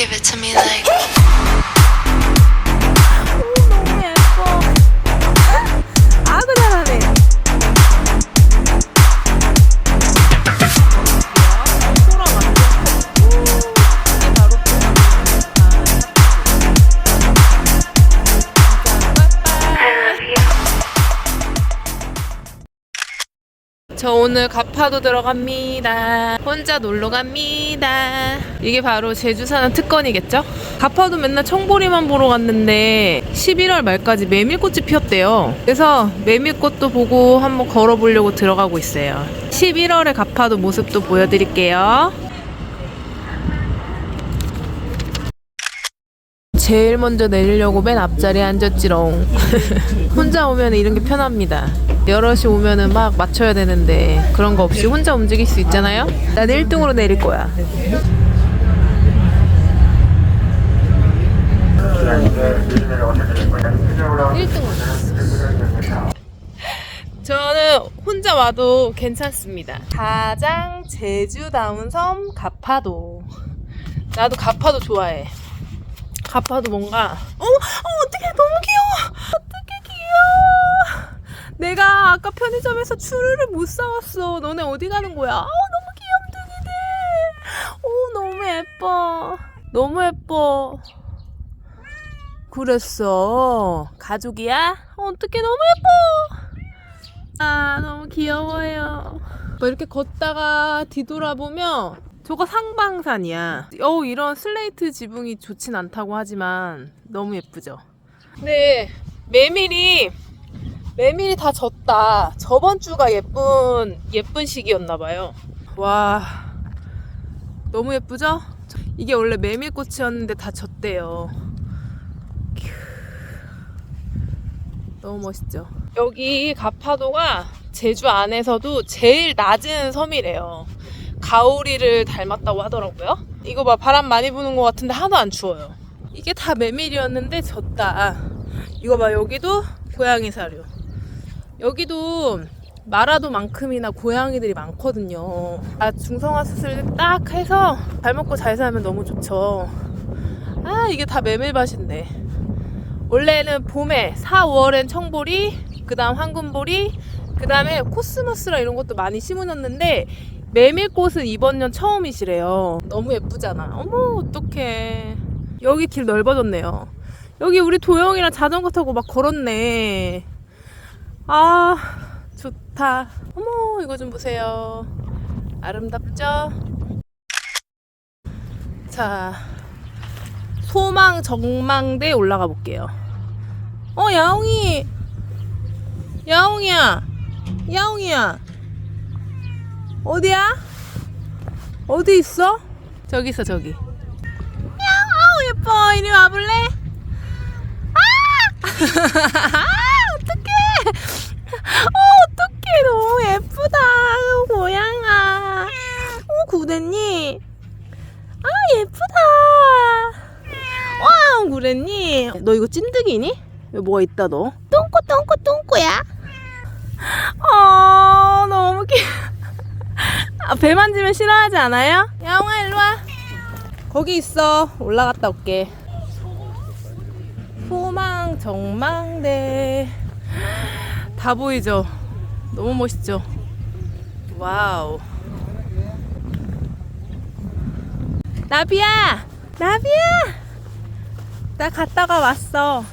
Give it to me like. Abre la it. 저 오늘 가파도 들어갑니다. 혼자 놀러 갑니다. 이게 바로 제주 사는 특권이겠죠? 가파도 맨날 청보리만 보러 갔는데 11월 말까지 메밀꽃이 피었대요. 그래서 메밀꽃도 보고 한번 걸어보려고 들어가고 있어요. 11월에 가파도 모습도 보여드릴게요. 제일 먼저 내리려고 맨 앞자리에 앉았지롱. 혼자 오면 이런 게 편합니다. 여럿이 오면은 막 맞춰야 되는데 그런 거 없이 혼자 움직일 수 있잖아요. 난 1등으로 내릴 거야. 저는 혼자 와도 괜찮습니다. 가장 제주다운 섬 가파도. 나도 가파도 좋아해. 가파도 뭔가 어, 어 어떡해. 너무 귀여워. 어떡해. 귀여워. 내가 아까 편의점에서 추루를 못 사왔어. 너네 어디 가는 거야? 어 너무 귀염둥이들 오 너무 예뻐. 너무 예뻐. 그랬어. 가족이야? 어, 어떡해. 너무 예뻐. 아 너무 귀여워요. 뭐 이렇게 걷다가 뒤돌아보면 저거 상방산이야. 어 이런 슬레이트 지붕이 좋진 않다고 하지만 너무 예쁘죠. 네 메밀이 메밀이 다 졌다. 저번 주가 예쁜 예쁜 시기였나 봐요. 와 너무 예쁘죠? 이게 원래 메밀꽃이었는데 다 졌대요. 큐. 너무 멋있죠. 여기 가파도가 제주 안에서도 제일 낮은 섬이래요. 가오리를 닮았다고 하더라고요. 이거 봐 바람 많이 부는 것 같은데 하나도 안 추워요. 이게 다 메밀이었는데 졌다. 이거 봐 여기도 고양이 사료. 여기도 마라도만큼이나 고양이들이 많거든요. 아 중성화 수술 딱 해서 잘 먹고 잘 살면 너무 좋죠. 아 이게 다 메밀밭인데 원래는 봄에 4, 5월엔 청보리, 그다음 황금보리, 그다음에 코스모스라 이런 것도 많이 심어놨는데 메밀꽃은 이번 년 처음이시래요. 너무 예쁘잖아. 어머, 어떡해. 여기 길 넓어졌네요. 여기 우리 도영이랑 자전거 타고 막 걸었네. 아, 좋다. 어머, 이거 좀 보세요. 아름답죠? 자, 소망 정망대 올라가 볼게요. 어, 야옹이. 야옹이야. 야옹이야. 어디야? 어디 있어? 저기 있어 저기. 야, 아우 예뻐. 이리 와볼래? 아! 어떡해. 어, 어떡해. 너무 예쁘다. 고양아. 어, 구대니. 아, 예쁘다. 와, 구레니. 너 이거 찐득이니? 여기 뭐가 있다 너? 똥꼬 똥꼬 똥꼬야. 어, 너무 귀여워. 아, 배 만지면 싫어하지 않아요? 야옹아 일로 와. 거기 있어. 올라갔다 올게. 소망 정망대 다 보이죠? 너무 멋있죠? 와우. 나비야, 나비야. 나 갔다가 왔어.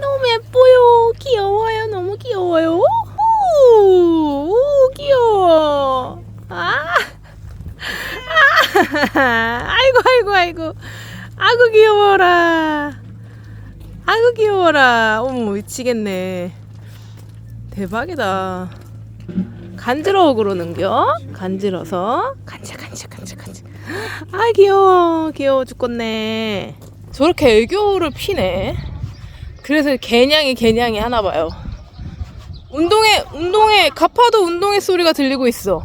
너무 예뻐요. 귀여워요. 너무 귀여워요. 오, 오 귀여워. 아. 아. 아이고 아이고 아이고. 아구 귀여워라. 아구 귀여워라. 어머 미치겠네. 대박이다. 간지러워 그러는겨? 간지러서 간질 간질 간질 간질. 아 귀여워 귀여워 죽겠네. 저렇게 애교를 피네. 그래서 개냥이 개냥이 하나 봐요. 운동회 운동회 가파도 운동회 소리가 들리고 있어.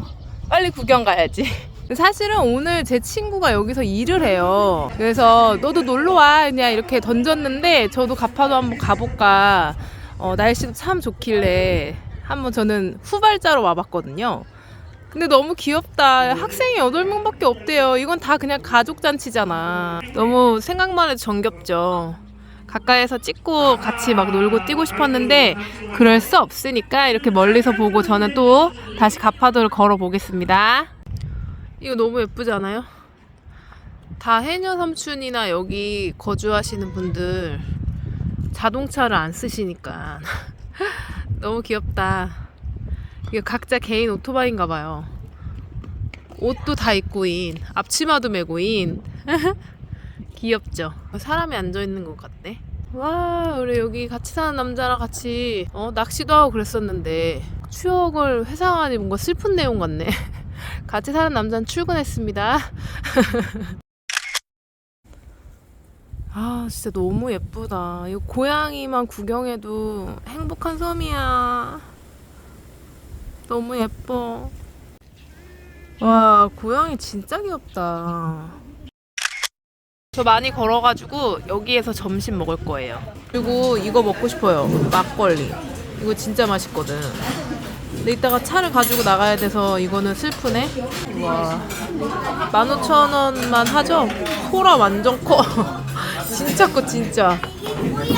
빨리 구경 가야지. 사실은 오늘 제 친구가 여기서 일을 해요. 그래서 너도 놀러 와 그냥 이렇게 던졌는데 저도 가파도 한번 가볼까. 어, 날씨도 참 좋길래 한번 저는 후발자로 와봤거든요. 근데 너무 귀엽다. 학생이 8명밖에 없대요. 이건 다 그냥 가족 잔치잖아. 너무 생각만 해도 정겹죠. 가까이서 찍고 같이 막 놀고 뛰고 싶었는데 그럴 수 없으니까 이렇게 멀리서 보고 저는 또 다시 가파도를 걸어 보겠습니다. 이거 너무 예쁘지 않아요? 다 해녀 삼촌이나 여기 거주하시는 분들 자동차를 안 쓰시니까 너무 귀엽다. 이거 각자 개인 오토바이인가 봐요. 옷도 다 입고인, 앞치마도 메고인. 귀엽죠? 사람이 앉아 있는 것 같네. 와, 우리 여기 같이 사는 남자랑 같이 어, 낚시도 하고 그랬었는데 추억을 회상하니 뭔가 슬픈 내용 같네. 같이 사는 남자는 출근했습니다. 아, 진짜 너무 예쁘다. 이 고양이만 구경해도 행복한 섬이야. 너무 예뻐. 와, 고양이 진짜 귀엽다. 저 많이 걸어가지고 여기에서 점심 먹을 거예요. 그리고 이거 먹고 싶어요. 막걸리. 이거 진짜 맛있거든. 근데 이따가 차를 가지고 나가야 돼서 이거는 슬프네. 와, 15,000원만 하죠? 소라 완전 커. 진짜 커, 진짜.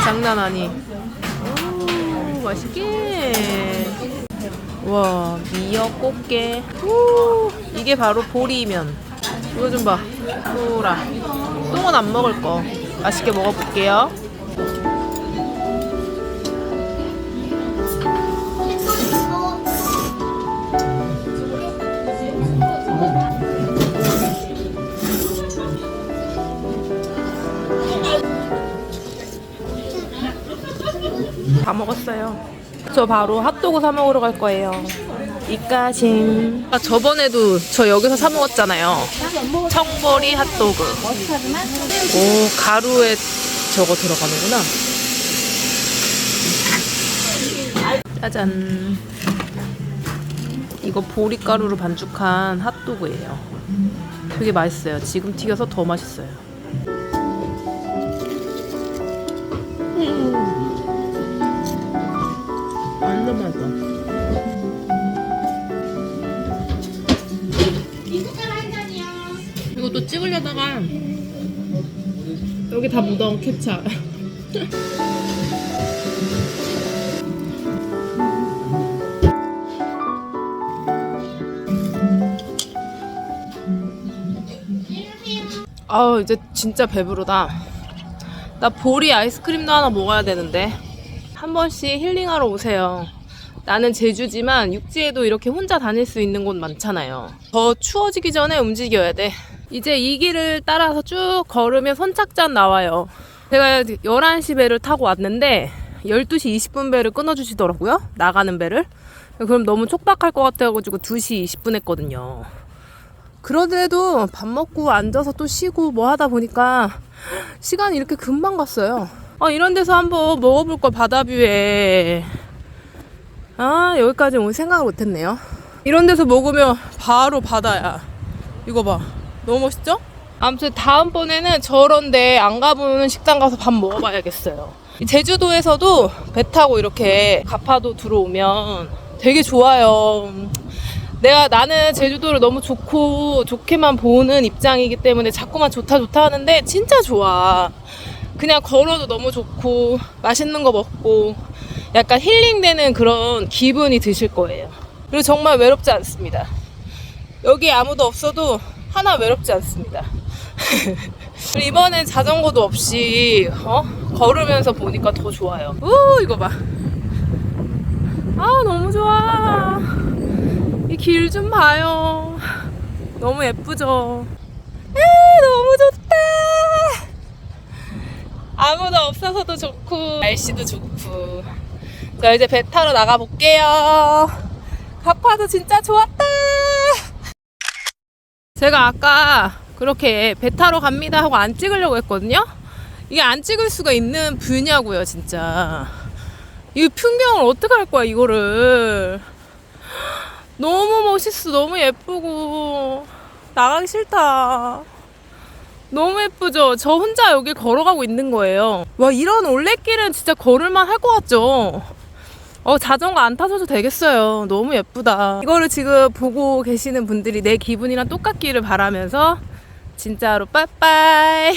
장난 아니. 오, 맛있게. 와, 미역 꽃게. 우, 이게 바로 보리면. 이거 좀 봐. 소라. 똥은 안 먹을 거. 맛있게 먹어볼게요. 먹었어요. 저 바로 핫도그 사 먹으러 갈 거예요. 이까심. 아, 저번에도 저 여기서 사 먹었잖아요. 청보리 핫도그. 오, 가루에 저거 들어가는구나. 짜잔. 이거 보리가루로 반죽한 핫도그예요. 되게 맛있어요. 지금 튀겨서 더 맛있어요. 완전 맛있어. 이것도 찍으려다가 여기 다 묻어 케찹. 아우 이제 진짜 배부르다. 나 보리 아이스크림도 하나 먹어야 되는데 한 번씩 힐링하러 오세요. 나는 제주지만 육지에도 이렇게 혼자 다닐 수 있는 곳 많잖아요. 더 추워지기 전에 움직여야 돼. 이제 이 길을 따라서 쭉 걸으면 선착장 나와요. 제가 11시 배를 타고 왔는데 12시 20분 배를 끊어주시더라고요. 나가는 배를. 그럼 너무 촉박할 것 같아가지고 2시 20분 했거든요. 그런데도 밥 먹고 앉아서 또 쉬고 뭐 하다 보니까 시간이 이렇게 금방 갔어요. 아, 이런 데서 한번 먹어볼 걸 바다뷰에. 아, 여기까지 올 생각을 못 했네요. 이런 데서 먹으면 바로 바다야. 이거 봐. 너무 멋있죠? 아무튼 다음번에는 저런데 안 가보는 식당 가서 밥 먹어봐야겠어요. 이 제주도에서도 배 타고 이렇게 가파도 들어오면 되게 좋아요. 내가 나는 제주도를 너무 좋고 좋게만 보는 입장이기 때문에 자꾸만 좋다 좋다 하는데 진짜 좋아. 그냥 걸어도 너무 좋고 맛있는 거 먹고 약간 힐링되는 그런 기분이 드실 거예요. 그리고 정말 외롭지 않습니다. 여기 아무도 없어도 하나 외롭지 않습니다. 그리고 이번엔 자전거도 없이 어? 걸으면서 보니까 더 좋아요. 우 이거 봐. 아 너무 좋아. 이 길 좀 봐요. 너무 예쁘죠? 아, 너무 좋다. 아무도 없어서도 좋고, 날씨도 좋고. 자, 이제 배 타러 나가 볼게요. 가파도 진짜 좋았다. 제가 아까 그렇게 배 타러 갑니다 하고 안 찍으려고 했거든요? 이게 안 찍을 수가 있는 뷰냐고요, 진짜. 이 풍경을 어떻게 할 거야, 이거를. 너무 멋있어. 너무 예쁘고. 나가기 싫다. 너무 예쁘죠? 저 혼자 여기 걸어가고 있는 거예요. 와, 이런 올레길은 진짜 걸을만 할 것 같죠? 어, 자전거 안 타셔도 되겠어요. 너무 예쁘다. 이거를 지금 보고 계시는 분들이 내 기분이랑 똑같기를 바라면서 진짜로 빠이빠이.